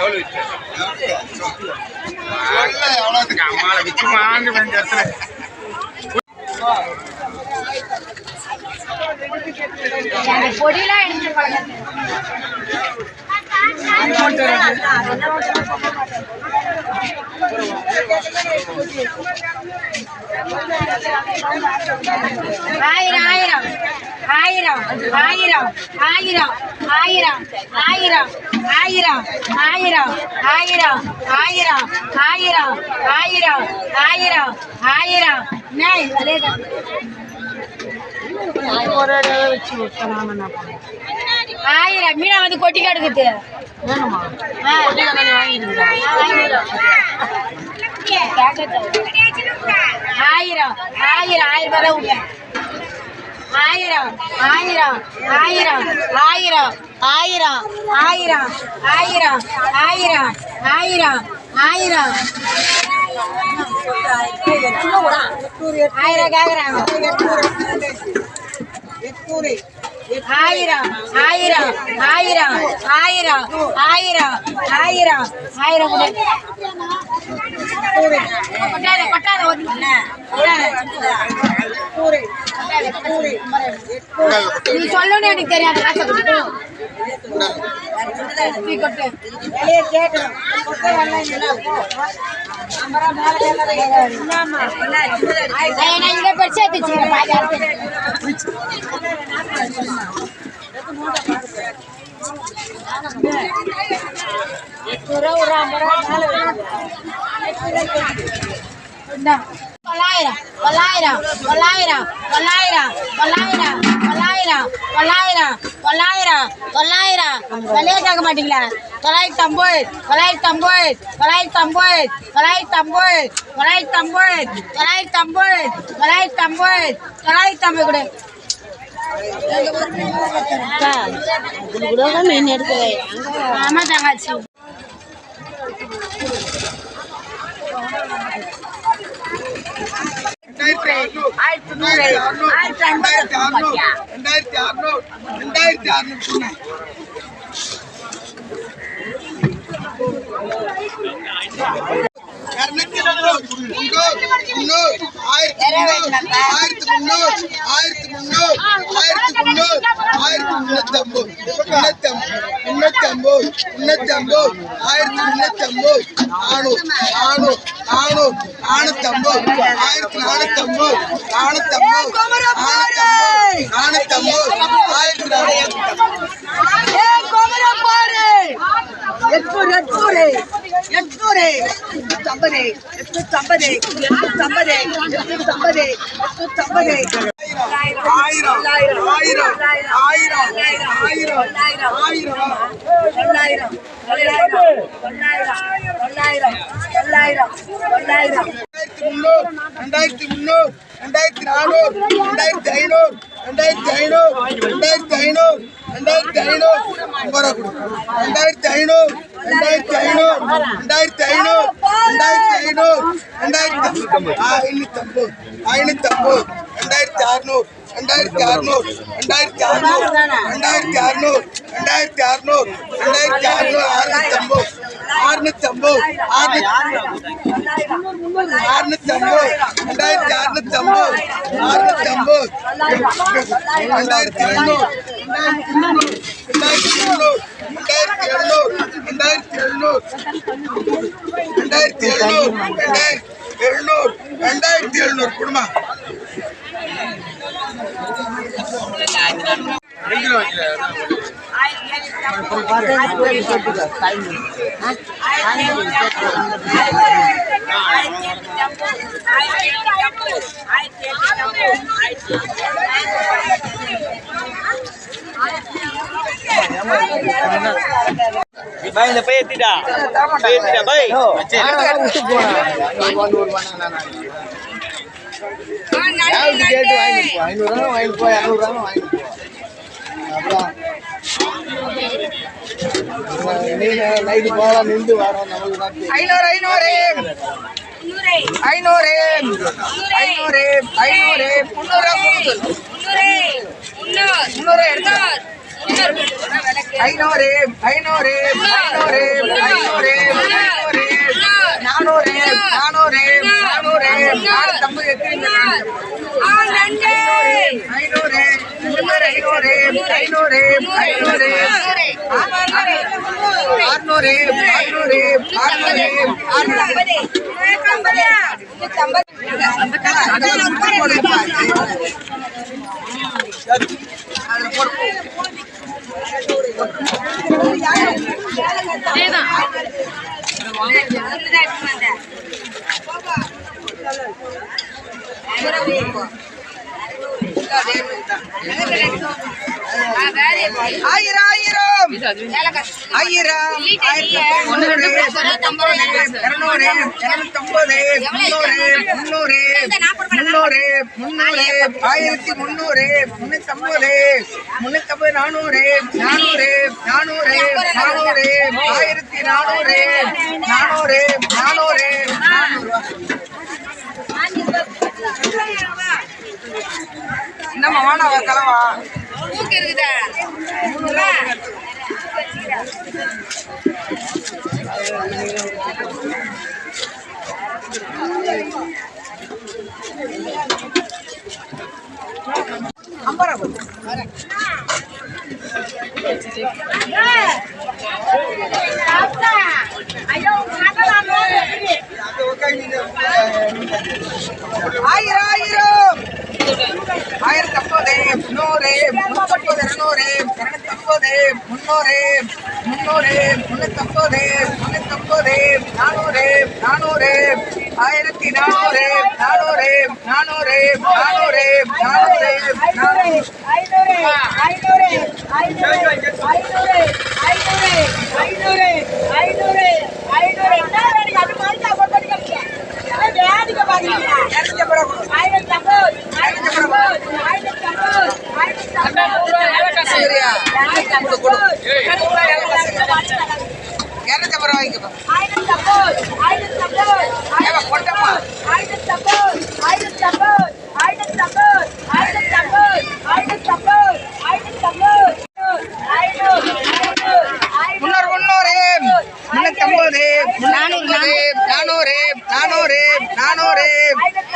தோல் வித்து அவ்வளோத்துக்கு அம்மாவை விற்று ஆயிரம் ஆயிரம் ஆயிரம் ஆயிரம் ஆயிரம் ஆயிரம் ஆயிரம் ஆயிரம் ஆயிரம் ஆயிரம் ஆயிரம் ஆயிரம் ஆயிரம் ஆயிரம் ஆயிரம் ஆயிரம் மீனா வந்து கொட்டி கிடக்குது ஆயிரம் ஆயிரம் ஆயிரம் ரூபாய் விடுங்க ஆயிரம் ஆயிரம் ஆயிரம் ஆயிரம் ஆயிரம் ஆயிரம் ஆயிரம் ஆயிரம் ஆயிரம் ஆயிரம். ஆயிரம் கேக்குறாங்க. ஆயிரம் ஆயிரம் ஆயிரம் ஆயிரம் ஆயிரம் ஆயிரம் ஆயிரம் கொடு. கொட்டாத கொட்டாத நீ சொல்லணும் எனக்கு தெரியாது ஒரு ஐம்பது ரூபா கொட்டு வெளியே கேட்கணும் நான் இங்க படிச்சு எடுத்துச்சுக்கிறேன் பாதி தொள்ளாயிரம் தொள்ளாயிரம் தொள்ளாயிரம் தொள்ளாயிரம் தொள்ளாயிரம் தொள்ளாயிரம் தொள்ளாயிரம் தொள்ளாயிரம் தொள்ளாயிரம் விலையே கேட்க மாட்டீங்களா? தொள்ளாயிரத்தி ஐம்பது தொள்ளாயிரத்தி ஐம்பது தொள்ளாயிரத்தி ஐம்பது தொள்ளாயிரத்தி ஐம்பது தொள்ளாயிரத்தி ஐம்பது தொள்ளாயிரத்தி ஐம்பது தொள்ளாயிரத்தி ஐம்பது தொள்ளாயிரத்தி ஐம்பது கொடு. ஆமா தங்காச்சி. രണ്ടായിരത്തി അറുന്നൂറ് ആയിരത്തി നൂറ് ആയിരത്തി അൻപത് രണ്ടായിരത്തി അറുന്നൂറ് രണ്ടായിരത്തി അറുന്നൂറ് ஆயிரத்தி முன்னூறு ஆயிரத்தி முன்னூறு ஆயிரத்தி முன்னூறு ஆயிரத்தி முன்னூறு ஆயிரத்தி முன்னூத்தி ஐம்பது முன்னூத்தி ஐம்பது முன்னூத்தி ஐம்பது முன்னூத்தி ஐம்பது ஆயிரத்தி முன்னூத்தி ஐம்பது நானூறு நானூறு நானூறு நானூத்தி ஐம்பது ஆயிரத்தி நானூத்தி ஐம்பது நானூத்தி ஐம்பது நானூத்தி ஐம்பது ஆயிரத்தி நானூத்தி எட்நூறு எட்நூறு எட்நூறு எட்நூத்தி ஐம்பது ரெண்டாயிரத்தி ரெண்டாயிரத்தி முன்னூறு ரெண்டாயிரத்தி நானூறு ரெண்டாயிரத்தி ஐநூறு ரெண்டாயிரத்தி ஐநூறு ரெண்டாயிரத்தி ஐநூறு ரெண்டாயிரத்தி ஐநூறு ஐம்பது ரூபா ரெண்டாயிரத்தி ஐநூறு ரெண்டாயிரத்தி ஐநூறு ரெண்டாயிரத்தி ஐநூறு ரெண்டாயிரத்தி ஐநூறு ரெண்டாயிரத்தி ஐநூத்தம்பது ஐநூத்தம்பது ரெண்டாயிரத்தி அறுநூறு ரெண்டாயிரத்தி அறுநூறு ரெண்டாயிரத்தி அறுநூறு ரெண்டாயிரத்தி அறுநூறு ரெண்டாயிரத்தி அறுநூறு ரெண்டாயிரத்தி அறுநூறு அறுநூத்தி ஐம்பது அறுநூத்தி ஐம்பது அறுநூத்தி ஐம்பது ரெண்டாயிரத்தி அறுநூத்தி ஐம்பது அறுநூத்தி ஐம்பது ரெண்டாயிரத்தி எழுநூறு ரெண்டாயிரத்தி எழுநூறு ரெண்டாயிரத்தி எழுநூறு ரெண்டாயிரத்தி எழுநூறு ரெண்டாயிரத்தி எழுநூறு ரெண்டாயிரத்தி எழுநூறு ரெண்டாயிரத்தி எழுநூறு குடும்பம். Baik, tapi ya? tidak. Tapi tidak baik. Night நின்று வரோம் நமக்கு ஐநூறு ஐநூறு ஐநூறு ஐநூறு ஐநூறு முந்நூறு முந்நூறு ஐநூறு ஐநூறு ஐநூறு ஐநூறு ஐநூறு நானூறு நானூறு நானூறு நானூத்தம்பது எத்தனை ஐநூறு ஆயிரம் ஆயிரம். ஆயிரம். இருநூறு இருநூத்தம்பது முன்னூறு முன்னூறு முன்னூறு முன்னூறு ஆயிரத்தி முன்னூறு முன்னூத்தம்பது முன்னூத்தம்பது நானூறு நானூறு நானூறு நானூறு ஆயிரத்தி நானூறு நானூறு நானூறு நானூறு. என்னம்மா வாடா கிளவா மூக்கு இருக்குதா? அம்பரா ஐயோ ஆயிரம் ஆயிரம். ஆயிரத்தி ஐம்பது முன்னூறு முன்னூத்தம்பது இருநூறு இருநூத்தம்பது முன்னூறு முன்னூறு முன்னூத்தம்பது முன்னூத்தம்பது நானூறு நானூறு ஆயிரத்தி நானூறு நானூறு நானூறு நானூறு நானூறு நானூறு. ஐநூறு ஐநூறு ஐநூறு ஐநூறு ஐநூறு ஐநூறு. ஐநூறு ஐநூறு வாங்கிக்கப்பா கொட்டப்பா ஆயிரத்தி ஐம்பது ஆயிரத்தி ஐம்பது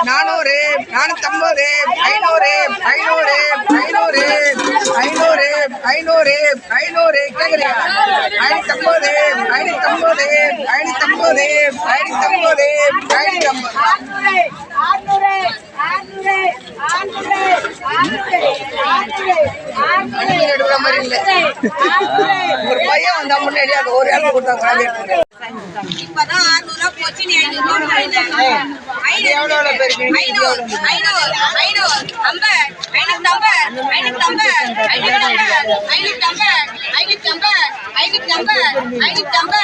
நானூறு நானூத்தம்பது ஐநூறு ஐநூறு ஐநூறு ஐநூறு ஐநூறு ஐநூறு கேக்குறியா ஐநூத்தம்பது ஐநூத்தம்பது ஐநூத்தம்பது ஐநூத்தம்பது ஐநூத்தம்பது. வண்டியில் ஒரு பையன் வந்தா முன்னாடி அது ஒரு ஆள் கொடுத்தா குழந்தை எடுத்துக்கிறேன் இப்பதான் ஆறுநூறுவா போச்சு நீ ஐநூறு. எவ்வளோ பேருக்கு ஐநூறு ஐநூறு ஐநூறு ஐம்பது ஐநூத்தம்பது ஐநூத்தம்பது ஐநூத்தம்பது ஐநூத்தம்பது ஐநூத்தம்பது ஐநூத்தம்பது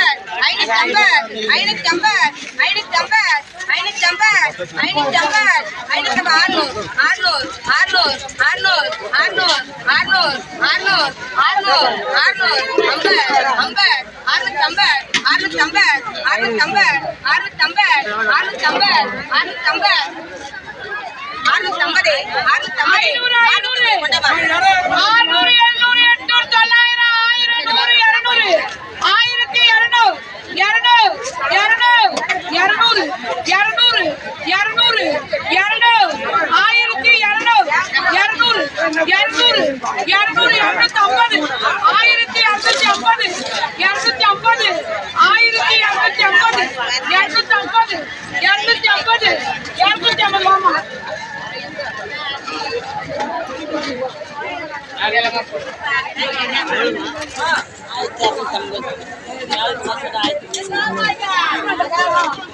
ஐநூத்தம்பது ஐநூத்தம்பது ஐநூத்தம்பது ஐநூத்தம்பது ஐநூத்தம்பது ஐநூத்தம்பது ஐநூத்தம்பது ஆறுநூறு ஆறுநூறு ஆறுநூறு ஆறுநூறு ஆறுநூறு ஆறுநூறு ஆறுநூறு ஆறுநூறு ஆறுநூறு ஐம்பது ஐம்பது அறுநூத்தம்பது அறுநூத்தம்பது அறுநூத்தம்பது அறுநூத்தம்பது அறுநூத்தம்பது அறுநூத்தம்பது அறுநூத்தம்பது அறுநூத்தம்பது அறுநூறு ஆறுநூறு எழுநூறு எட்நூறு தொள்ளாயிரம் ஆயிரம் நூறு இருநூறு ஆயிரத்தி இருநூறு இருநூறு இருநூறு இருநூறு இருநூறு இருநூறு இருநூறு ஆயிரத்தி இருநூறு இருநூறு இருநூறு இருநூறு இருநூத்தி ஐம்பது ஆயிரத்தி இருநூத்தி ஐம்பது இரநூத்தி ஐம்பது ஆயிரத்தி இருநூத்தி ஐம்பது இரநூத்தி ஐம்பது இரநூத்தி ஐம்பது இரநூத்தி ஐம்பது ஆமா ஆயிரத்தி 아.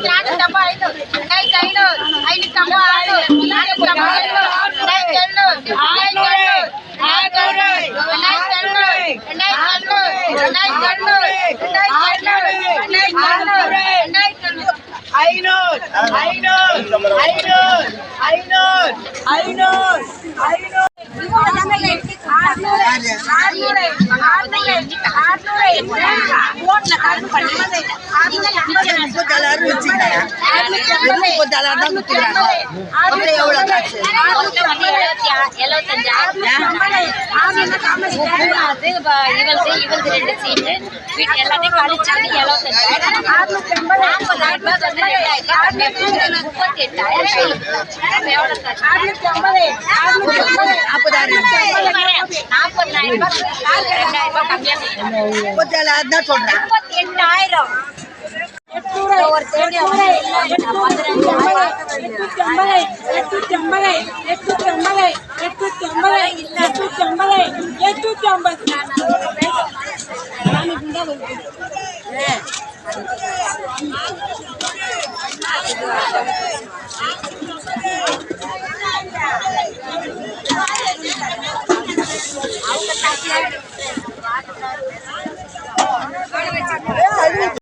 గ్రాండ్ డబ్బా ఐదు నై కైలు ఐదు కమ్మ ఆడు నాలుగు కమ్మ ఐదు నై కళ్ళు నై కళ్ళు నై కళ్ళు నై కళ్ళు నై కళ్ళు నై కళ్ళు నై కళ్ళు నై కళ్ళు నై కళ్ళు ఐనూర్ ఐనూర్ ఐనూర్ ఐనూర్ ఐనూర్ முப்பத்தாறு வச்சுக்கிறேன் முப்பத்தாறு தான் கொடுத்துக்கிறாங்க அப்புறம் எவ்வளோ காசு இவளுக்கு இவளுக்கு ரெண்டு சீட்டு வீட்டு எல்லாத்தையும் கழிச்சாங்க எழுபத்தஞ்சாயிரம் நாற்பதாயிரம் ரூபாய் வந்து ரெண்டாயிரம் ரூபாய் முப்பத்தி எட்டாயிரம் எவ்வளோ நாற்பதாயிரம் ரூபாய் ரெண்டாயிரம் ரூபாய்